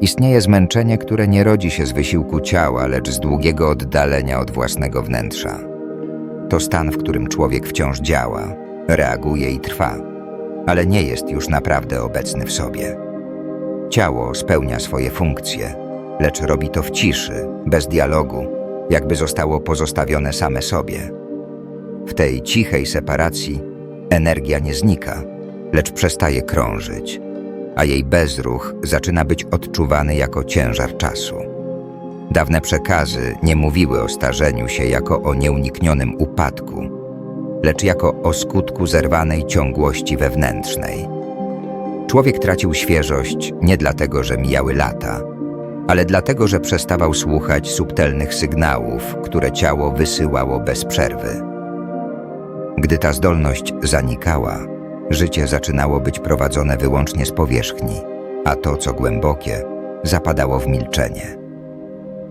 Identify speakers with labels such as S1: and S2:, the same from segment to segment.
S1: Istnieje zmęczenie, które nie rodzi się z wysiłku ciała, lecz z długiego oddalenia od własnego wnętrza. To stan, w którym człowiek wciąż działa, reaguje i trwa, ale nie jest już naprawdę obecny w sobie. Ciało spełnia swoje funkcje, lecz robi to w ciszy, bez dialogu, jakby zostało pozostawione same sobie. W tej cichej separacji energia nie znika, lecz przestaje krążyć, a jej bezruch zaczyna być odczuwany jako ciężar czasu. Dawne przekazy nie mówiły o starzeniu się jako o nieuniknionym upadku, lecz jako o skutku zerwanej ciągłości wewnętrznej. Człowiek tracił świeżość nie dlatego, że mijały lata, ale dlatego, że przestawał słuchać subtelnych sygnałów, które ciało wysyłało bez przerwy. Gdy ta zdolność zanikała, życie zaczynało być prowadzone wyłącznie z powierzchni, a to, co głębokie, zapadało w milczenie.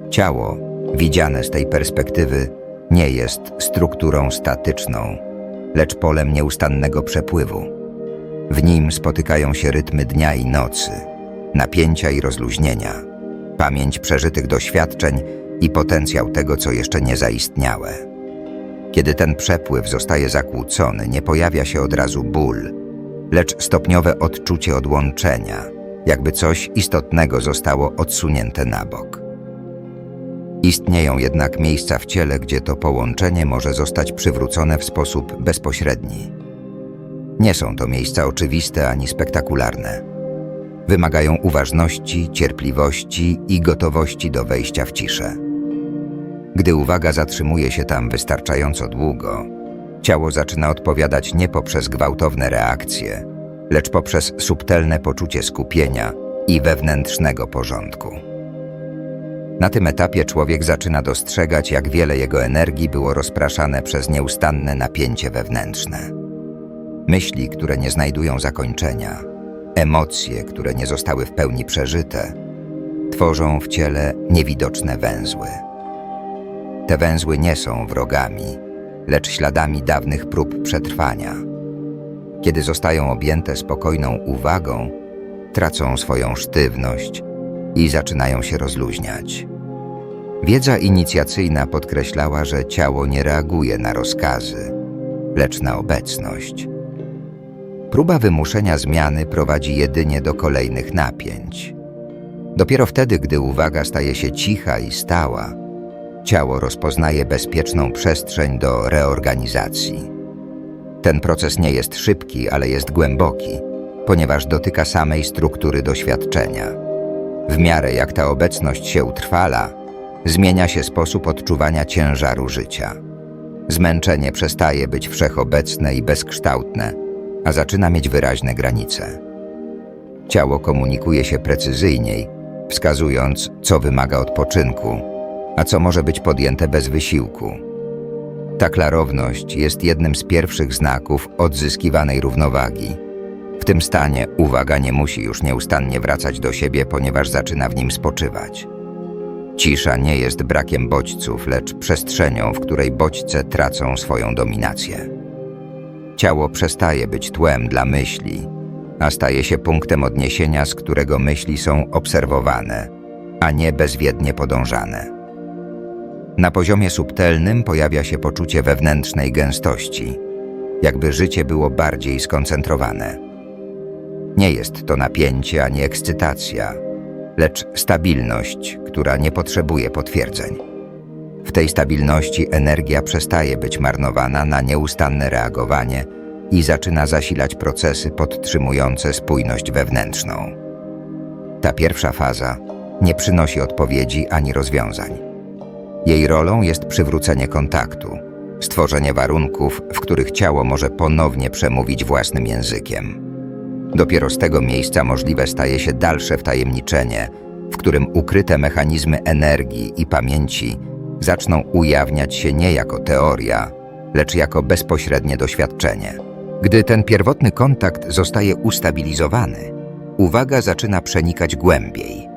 S1: Ciało, widziane z tej perspektywy, nie jest strukturą statyczną, lecz polem nieustannego przepływu. W nim spotykają się rytmy dnia i nocy, napięcia i rozluźnienia, pamięć przeżytych doświadczeń i potencjał tego, co jeszcze nie zaistniałe. Kiedy ten przepływ zostaje zakłócony, nie pojawia się od razu ból, lecz stopniowe odczucie odłączenia, jakby coś istotnego zostało odsunięte na bok. Istnieją jednak miejsca w ciele, gdzie to połączenie może zostać przywrócone w sposób bezpośredni. Nie są to miejsca oczywiste ani spektakularne. Wymagają uważności, cierpliwości i gotowości do wejścia w ciszę. Gdy uwaga zatrzymuje się tam wystarczająco długo, ciało zaczyna odpowiadać nie poprzez gwałtowne reakcje, lecz poprzez subtelne poczucie skupienia i wewnętrznego porządku. Na tym etapie człowiek zaczyna dostrzegać, jak wiele jego energii było rozpraszane przez nieustanne napięcie wewnętrzne. Myśli, które nie znajdują zakończenia, emocje, które nie zostały w pełni przeżyte, tworzą w ciele niewidoczne węzły. Te węzły nie są wrogami, lecz śladami dawnych prób przetrwania. Kiedy zostają objęte spokojną uwagą, tracą swoją sztywność i zaczynają się rozluźniać. Wiedza inicjacyjna podkreślała, że ciało nie reaguje na rozkazy, lecz na obecność. Próba wymuszenia zmiany prowadzi jedynie do kolejnych napięć. Dopiero wtedy, gdy uwaga staje się cicha i stała, ciało rozpoznaje bezpieczną przestrzeń do reorganizacji. Ten proces nie jest szybki, ale jest głęboki, ponieważ dotyka samej struktury doświadczenia. W miarę jak ta obecność się utrwala, zmienia się sposób odczuwania ciężaru życia. Zmęczenie przestaje być wszechobecne i bezkształtne, a zaczyna mieć wyraźne granice. Ciało komunikuje się precyzyjniej, wskazując, co wymaga odpoczynku, a co może być podjęte bez wysiłku. Ta klarowność jest jednym z pierwszych znaków odzyskiwanej równowagi. W tym stanie uwaga nie musi już nieustannie wracać do siebie, ponieważ zaczyna w nim spoczywać. Cisza nie jest brakiem bodźców, lecz przestrzenią, w której bodźce tracą swoją dominację. Ciało przestaje być tłem dla myśli, a staje się punktem odniesienia, z którego myśli są obserwowane, a nie bezwiednie podążane. Na poziomie subtelnym pojawia się poczucie wewnętrznej gęstości, jakby życie było bardziej skoncentrowane. Nie jest to napięcie ani ekscytacja, lecz stabilność, która nie potrzebuje potwierdzeń. W tej stabilności energia przestaje być marnowana na nieustanne reagowanie i zaczyna zasilać procesy podtrzymujące spójność wewnętrzną. Ta pierwsza faza nie przynosi odpowiedzi ani rozwiązań. Jej rolą jest przywrócenie kontaktu, stworzenie warunków, w których ciało może ponownie przemówić własnym językiem. Dopiero z tego miejsca możliwe staje się dalsze wtajemniczenie, w którym ukryte mechanizmy energii i pamięci zaczną ujawniać się nie jako teoria, lecz jako bezpośrednie doświadczenie. Gdy ten pierwotny kontakt zostaje ustabilizowany, uwaga zaczyna przenikać głębiej,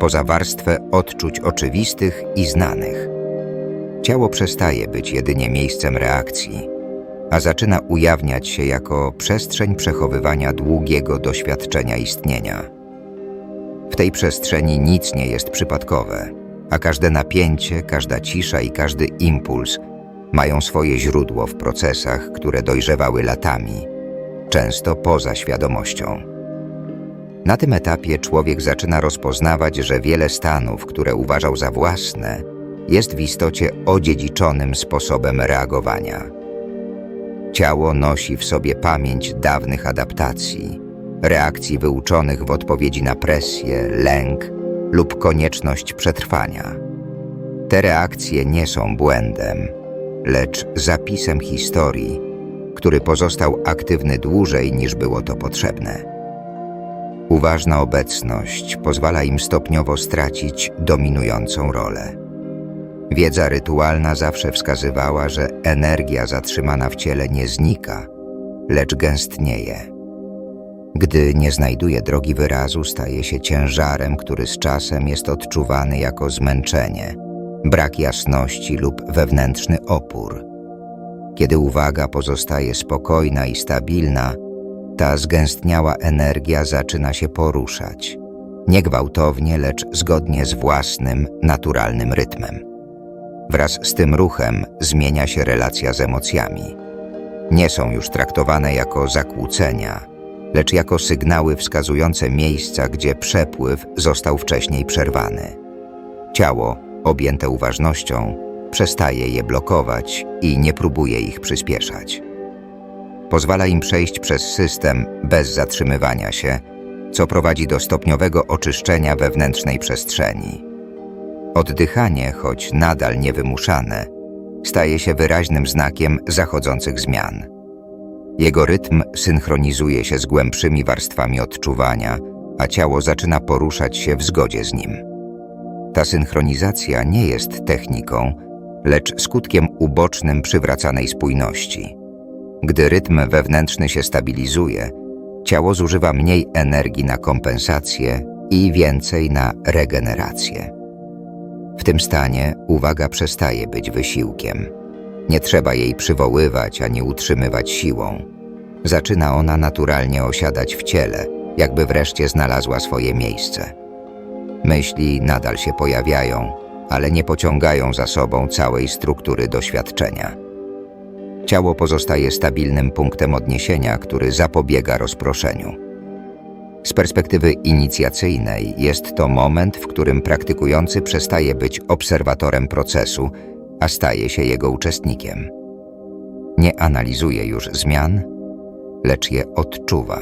S1: poza warstwę odczuć oczywistych i znanych. Ciało przestaje być jedynie miejscem reakcji, a zaczyna ujawniać się jako przestrzeń przechowywania długiego doświadczenia istnienia. W tej przestrzeni nic nie jest przypadkowe, a każde napięcie, każda cisza i każdy impuls mają swoje źródło w procesach, które dojrzewały latami, często poza świadomością. Na tym etapie człowiek zaczyna rozpoznawać, że wiele stanów, które uważał za własne, jest w istocie odziedziczonym sposobem reagowania. Ciało nosi w sobie pamięć dawnych adaptacji, reakcji wyuczonych w odpowiedzi na presję, lęk lub konieczność przetrwania. Te reakcje nie są błędem, lecz zapisem historii, który pozostał aktywny dłużej niż było to potrzebne. Uważna obecność pozwala im stopniowo stracić dominującą rolę. Wiedza rytualna zawsze wskazywała, że energia zatrzymana w ciele nie znika, lecz gęstnieje. Gdy nie znajduje drogi wyrazu, staje się ciężarem, który z czasem jest odczuwany jako zmęczenie, brak jasności lub wewnętrzny opór. Kiedy uwaga pozostaje spokojna i stabilna, ta zgęstniała energia zaczyna się poruszać. Nie gwałtownie, lecz zgodnie z własnym, naturalnym rytmem. Wraz z tym ruchem zmienia się relacja z emocjami. Nie są już traktowane jako zakłócenia, lecz jako sygnały wskazujące miejsca, gdzie przepływ został wcześniej przerwany. Ciało, objęte uważnością, przestaje je blokować i nie próbuje ich przyspieszać. Pozwala im przejść przez system bez zatrzymywania się, co prowadzi do stopniowego oczyszczenia wewnętrznej przestrzeni. Oddychanie, choć nadal niewymuszane, staje się wyraźnym znakiem zachodzących zmian. Jego rytm synchronizuje się z głębszymi warstwami odczuwania, a ciało zaczyna poruszać się w zgodzie z nim. Ta synchronizacja nie jest techniką, lecz skutkiem ubocznym przywracanej spójności. Gdy rytm wewnętrzny się stabilizuje, ciało zużywa mniej energii na kompensację i więcej na regenerację. W tym stanie uwaga przestaje być wysiłkiem. Nie trzeba jej przywoływać ani utrzymywać siłą. Zaczyna ona naturalnie osiadać w ciele, jakby wreszcie znalazła swoje miejsce. Myśli nadal się pojawiają, ale nie pociągają za sobą całej struktury doświadczenia. Ciało pozostaje stabilnym punktem odniesienia, który zapobiega rozproszeniu. Z perspektywy inicjacyjnej jest to moment, w którym praktykujący przestaje być obserwatorem procesu, a staje się jego uczestnikiem. Nie analizuje już zmian, lecz je odczuwa.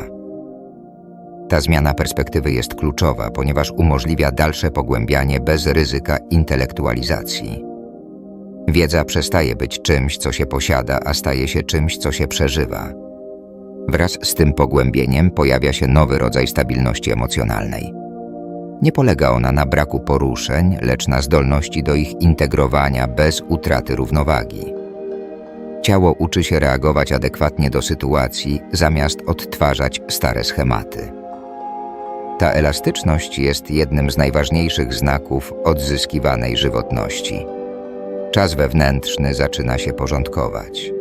S1: Ta zmiana perspektywy jest kluczowa, ponieważ umożliwia dalsze pogłębianie bez ryzyka intelektualizacji. Wiedza przestaje być czymś, co się posiada, a staje się czymś, co się przeżywa. Wraz z tym pogłębieniem pojawia się nowy rodzaj stabilności emocjonalnej. Nie polega ona na braku poruszeń, lecz na zdolności do ich integrowania bez utraty równowagi. Ciało uczy się reagować adekwatnie do sytuacji, zamiast odtwarzać stare schematy. Ta elastyczność jest jednym z najważniejszych znaków odzyskiwanej żywotności. Czas wewnętrzny zaczyna się porządkować.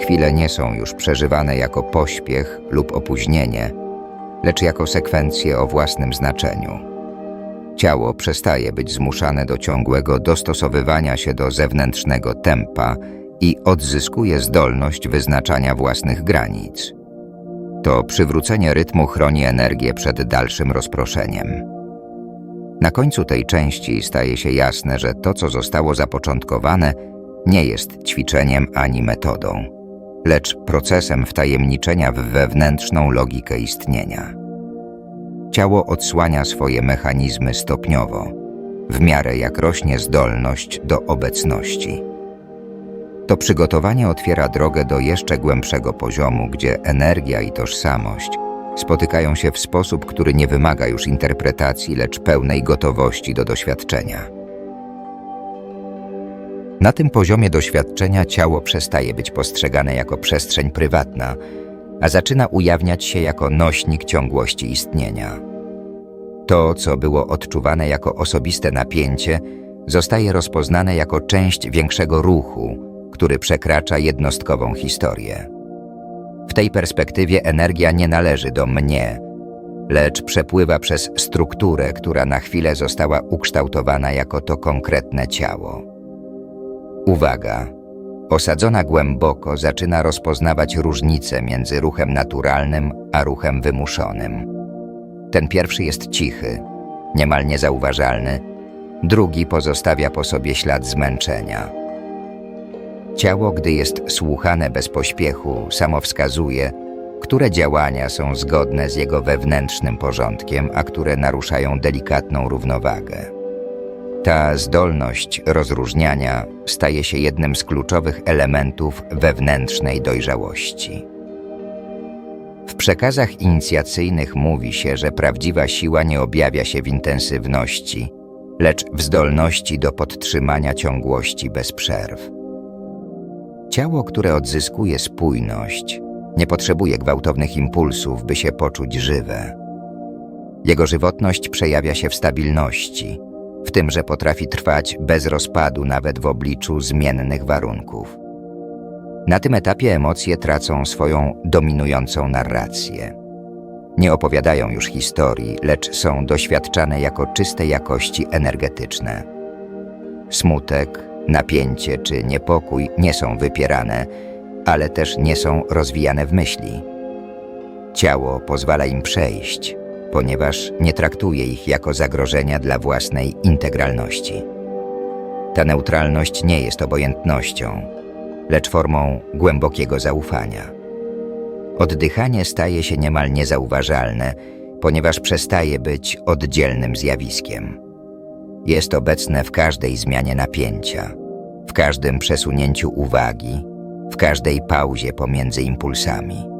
S1: Chwile nie są już przeżywane jako pośpiech lub opóźnienie, lecz jako sekwencje o własnym znaczeniu. Ciało przestaje być zmuszane do ciągłego dostosowywania się do zewnętrznego tempa i odzyskuje zdolność wyznaczania własnych granic. To przywrócenie rytmu chroni energię przed dalszym rozproszeniem. Na końcu tej części staje się jasne, że to, co zostało zapoczątkowane, nie jest ćwiczeniem ani metodą, lecz procesem wtajemniczenia w wewnętrzną logikę istnienia. Ciało odsłania swoje mechanizmy stopniowo, w miarę jak rośnie zdolność do obecności. To przygotowanie otwiera drogę do jeszcze głębszego poziomu, gdzie energia i tożsamość – spotykają się w sposób, który nie wymaga już interpretacji, lecz pełnej gotowości do doświadczenia. Na tym poziomie doświadczenia ciało przestaje być postrzegane jako przestrzeń prywatna, a zaczyna ujawniać się jako nośnik ciągłości istnienia. To, co było odczuwane jako osobiste napięcie, zostaje rozpoznane jako część większego ruchu, który przekracza jednostkową historię. W tej perspektywie energia nie należy do mnie, lecz przepływa przez strukturę, która na chwilę została ukształtowana jako to konkretne ciało. Uwaga! Osadzona głęboko zaczyna rozpoznawać różnice między ruchem naturalnym a ruchem wymuszonym. Ten pierwszy jest cichy, niemal niezauważalny, drugi pozostawia po sobie ślad zmęczenia. Ciało, gdy jest słuchane bez pośpiechu, samo wskazuje, które działania są zgodne z jego wewnętrznym porządkiem, a które naruszają delikatną równowagę. Ta zdolność rozróżniania staje się jednym z kluczowych elementów wewnętrznej dojrzałości. W przekazach inicjacyjnych mówi się, że prawdziwa siła nie objawia się w intensywności, lecz w zdolności do podtrzymania ciągłości bez przerw. Ciało, które odzyskuje spójność, nie potrzebuje gwałtownych impulsów, by się poczuć żywe. Jego żywotność przejawia się w stabilności, w tym, że potrafi trwać bez rozpadu nawet w obliczu zmiennych warunków. Na tym etapie emocje tracą swoją dominującą narrację. Nie opowiadają już historii, lecz są doświadczane jako czyste jakości energetyczne. Smutek, napięcie czy niepokój nie są wypierane, ale też nie są rozwijane w myśli. Ciało pozwala im przejść, ponieważ nie traktuje ich jako zagrożenia dla własnej integralności. Ta neutralność nie jest obojętnością, lecz formą głębokiego zaufania. Oddychanie staje się niemal niezauważalne, ponieważ przestaje być oddzielnym zjawiskiem. Jest obecne w każdej zmianie napięcia, w każdym przesunięciu uwagi, w każdej pauzie pomiędzy impulsami.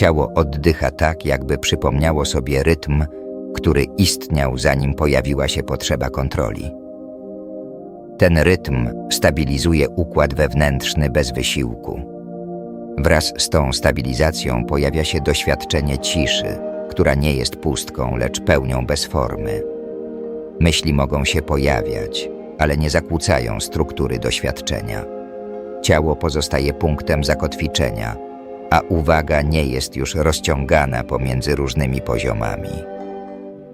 S1: Ciało oddycha tak, jakby przypomniało sobie rytm, który istniał zanim pojawiła się potrzeba kontroli. Ten rytm stabilizuje układ wewnętrzny bez wysiłku. Wraz z tą stabilizacją pojawia się doświadczenie ciszy, która nie jest pustką, lecz pełnią bez formy. Myśli mogą się pojawiać, ale nie zakłócają struktury doświadczenia. Ciało pozostaje punktem zakotwiczenia, a uwaga nie jest już rozciągana pomiędzy różnymi poziomami.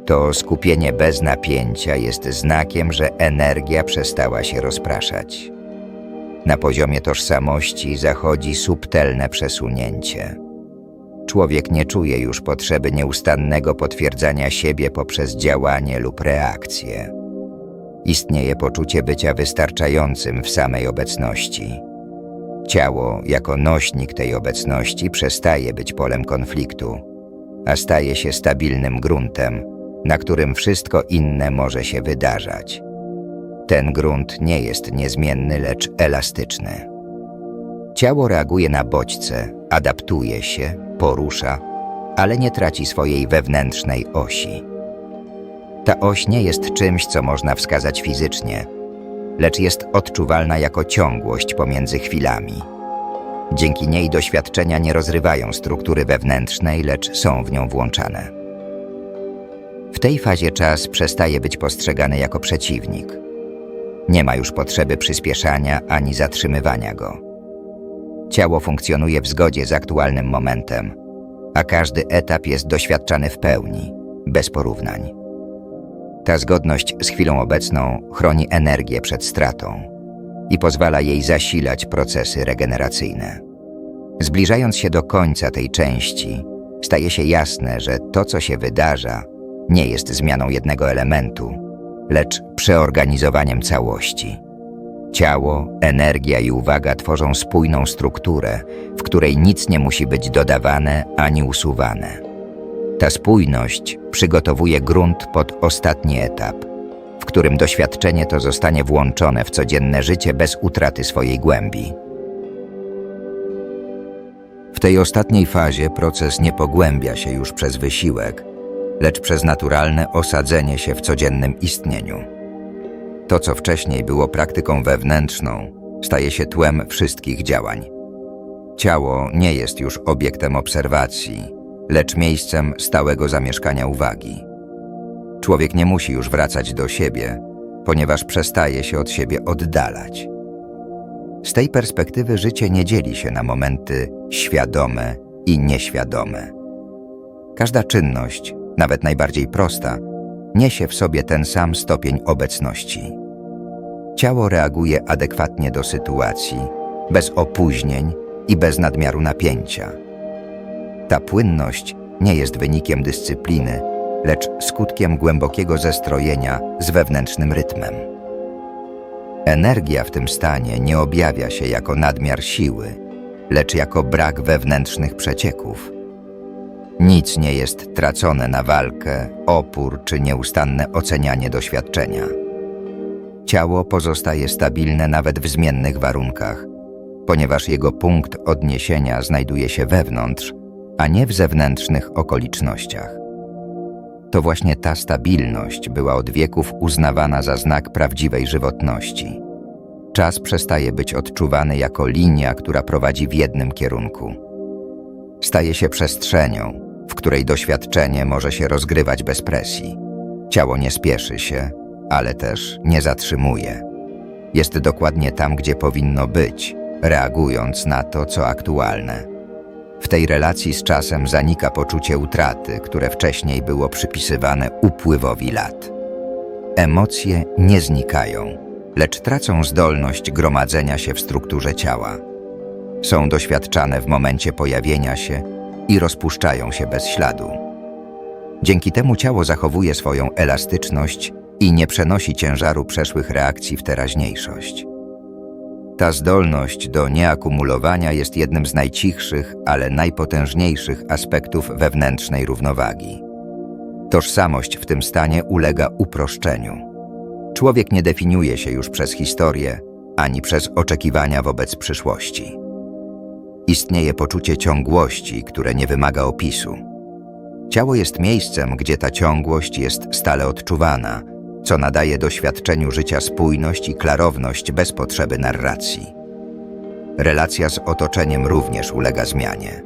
S1: To skupienie bez napięcia jest znakiem, że energia przestała się rozpraszać. Na poziomie tożsamości zachodzi subtelne przesunięcie. Człowiek nie czuje już potrzeby nieustannego potwierdzania siebie poprzez działanie lub reakcję. Istnieje poczucie bycia wystarczającym w samej obecności. Ciało, jako nośnik tej obecności, przestaje być polem konfliktu, a staje się stabilnym gruntem, na którym wszystko inne może się wydarzać. Ten grunt nie jest niezmienny, lecz elastyczny. Ciało reaguje na bodźce, adaptuje się, porusza, ale nie traci swojej wewnętrznej osi. Ta oś nie jest czymś, co można wskazać fizycznie, lecz jest odczuwalna jako ciągłość pomiędzy chwilami. Dzięki niej doświadczenia nie rozrywają struktury wewnętrznej, lecz są w nią włączane. W tej fazie czas przestaje być postrzegany jako przeciwnik. Nie ma już potrzeby przyspieszania ani zatrzymywania go. Ciało funkcjonuje w zgodzie z aktualnym momentem, a każdy etap jest doświadczany w pełni, bez porównań. Ta zgodność z chwilą obecną chroni energię przed stratą i pozwala jej zasilać procesy regeneracyjne. Zbliżając się do końca tej części, staje się jasne, że to, co się wydarza, nie jest zmianą jednego elementu, lecz przeorganizowaniem całości. Ciało, energia i uwaga tworzą spójną strukturę, w której nic nie musi być dodawane ani usuwane. Ta spójność przygotowuje grunt pod ostatni etap, w którym doświadczenie to zostanie włączone w codzienne życie bez utraty swojej głębi. W tej ostatniej fazie proces nie pogłębia się już przez wysiłek, lecz przez naturalne osadzenie się w codziennym istnieniu. To, co wcześniej było praktyką wewnętrzną, staje się tłem wszystkich działań. Ciało nie jest już obiektem obserwacji, lecz miejscem stałego zamieszkania uwagi. Człowiek nie musi już wracać do siebie, ponieważ przestaje się od siebie oddalać. Z tej perspektywy życie nie dzieli się na momenty świadome i nieświadome. Każda czynność, nawet najbardziej prosta, niesie w sobie ten sam stopień obecności. Ciało reaguje adekwatnie do sytuacji, bez opóźnień i bez nadmiaru napięcia. Ta płynność nie jest wynikiem dyscypliny, lecz skutkiem głębokiego zestrojenia z wewnętrznym rytmem. Energia w tym stanie nie objawia się jako nadmiar siły, lecz jako brak wewnętrznych przecieków. Nic nie jest tracone na walkę, opór czy nieustanne ocenianie doświadczenia. Ciało pozostaje stabilne nawet w zmiennych warunkach, ponieważ jego punkt odniesienia znajduje się wewnątrz, a nie w zewnętrznych okolicznościach. To właśnie ta stabilność była od wieków uznawana za znak prawdziwej żywotności. Czas przestaje być odczuwany jako linia, która prowadzi w jednym kierunku. Staje się przestrzenią, w której doświadczenie może się rozgrywać bez presji. Ciało nie spieszy się, ale też nie zatrzymuje. Jest dokładnie tam, gdzie powinno być, reagując na to, co aktualne. W tej relacji z czasem zanika poczucie utraty, które wcześniej było przypisywane upływowi lat. Emocje nie znikają, lecz tracą zdolność gromadzenia się w strukturze ciała. Są doświadczane w momencie pojawienia się i rozpuszczają się bez śladu. Dzięki temu ciało zachowuje swoją elastyczność i nie przenosi ciężaru przeszłych reakcji w teraźniejszość. Ta zdolność do nieakumulowania jest jednym z najcichszych, ale najpotężniejszych aspektów wewnętrznej równowagi. Tożsamość w tym stanie ulega uproszczeniu. Człowiek nie definiuje się już przez historię ani przez oczekiwania wobec przyszłości. Istnieje poczucie ciągłości, które nie wymaga opisu. Ciało jest miejscem, gdzie ta ciągłość jest stale odczuwana, co nadaje doświadczeniu życia spójność i klarowność bez potrzeby narracji. Relacja z otoczeniem również ulega zmianie.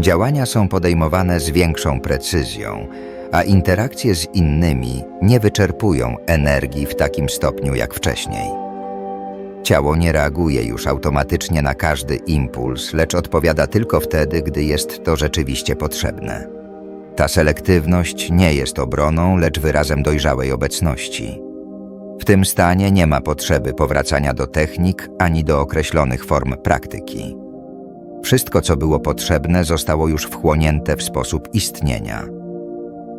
S1: Działania są podejmowane z większą precyzją, a interakcje z innymi nie wyczerpują energii w takim stopniu jak wcześniej. Ciało nie reaguje już automatycznie na każdy impuls, lecz odpowiada tylko wtedy, gdy jest to rzeczywiście potrzebne. Ta selektywność nie jest obroną, lecz wyrazem dojrzałej obecności. W tym stanie nie ma potrzeby powracania do technik ani do określonych form praktyki. Wszystko, co było potrzebne, zostało już wchłonięte w sposób istnienia.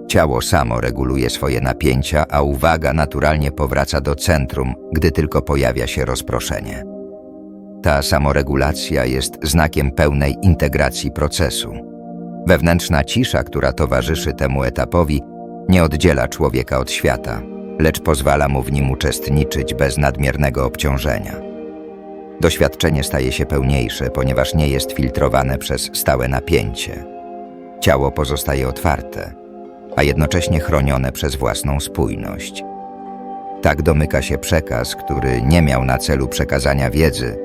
S1: Ciało samo reguluje swoje napięcia, a uwaga naturalnie powraca do centrum, gdy tylko pojawia się rozproszenie. Ta samoregulacja jest znakiem pełnej integracji procesu. Wewnętrzna cisza, która towarzyszy temu etapowi, nie oddziela człowieka od świata, lecz pozwala mu w nim uczestniczyć bez nadmiernego obciążenia. Doświadczenie staje się pełniejsze, ponieważ nie jest filtrowane przez stałe napięcie. Ciało pozostaje otwarte, a jednocześnie chronione przez własną spójność. Tak domyka się przekaz, który nie miał na celu przekazania wiedzy,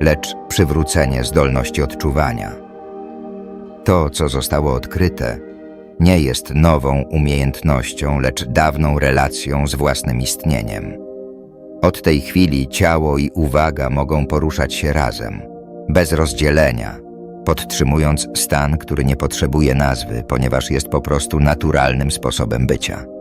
S1: lecz przywrócenie zdolności odczuwania. To, co zostało odkryte, nie jest nową umiejętnością, lecz dawną relacją z własnym istnieniem. Od tej chwili ciało i uwaga mogą poruszać się razem, bez rozdzielenia, podtrzymując stan, który nie potrzebuje nazwy, ponieważ jest po prostu naturalnym sposobem bycia.